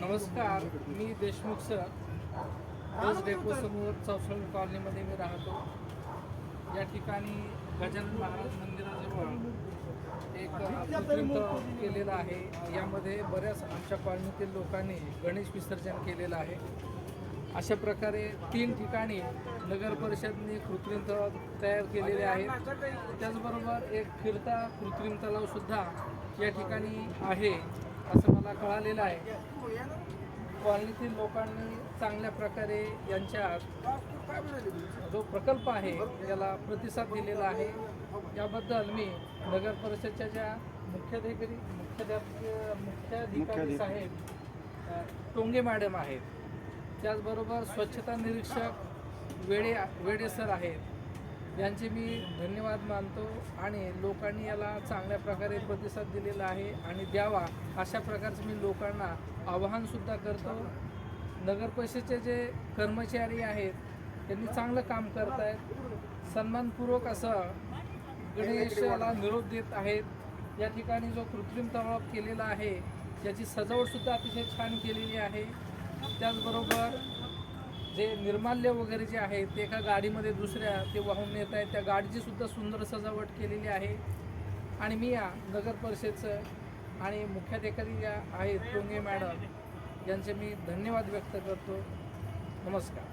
नमस्कार मी देशमुख सर. बस डेपोसमोर चौसळ कॉलनीमध्ये मी राहतो. या ठिकाणी गजानन महाराज मंदिराजवळ एक वृत्त केलेलं आहे. यामध्ये बऱ्याच आमच्या कॉलनीतील लोकांनी गणेश विसर्जन केलेलं आहे. अशा प्रकारे तीन ठिकाणी नगर परिषदने कृत्रिम तलाव तयार केलेले आहेत. त्याचबरोबर एक फिरता कृत्रिम तलावसुद्धा या ठिकाणी आहे असं मला कळालेलं आहे. कॉलनीतील लोकांनी चांगल्या प्रकारे यांच्या जो प्रकल्प आहे त्याला प्रतिसाद दिलेला आहे. याबद्दल मी नगर परिषदच्या ज्या मुख्याधिकारी मुख्याध्याप मुख्याधिकारी साहेब टोंगे मॅडम आहेत. त्याचबरोबर स्वच्छता निरीक्षक वेडे वेडे सर आहेत. यांचे मी धन्यवाद मानतो आणि लोकांनी याला चांगल्या प्रकारे प्रतिसाद दिलेला आहे आणि द्यावा अशा प्रकारचं मी लोकांना आवाहनसुद्धा करतो. नगर परिषदेचे जे कर्मचारी आहेत त्यांनी चांगलं काम करत आहेत सन्मानपूर्वक असं गणेशाला निरोप देत आहेत. या ठिकाणी जो कृत्रिम तळप केलेला आहे याची सजावटसुद्धा अतिशय छान केलेली आहे. त्याचबरोबर जे निर्माल्य वगैरे जे आहे ते एका गाडीमध्ये दुसऱ्या ते वाहून नेत आहेत. त्या गाडीची सुद्धा सुंदर सजावट केलेली आहे. आणि मी या नगर परिषदचं आणि मुख्याधिकारी ज्या आहेत टोंगे मॅडम यांचे मी धन्यवाद व्यक्त करतो. नमस्कार.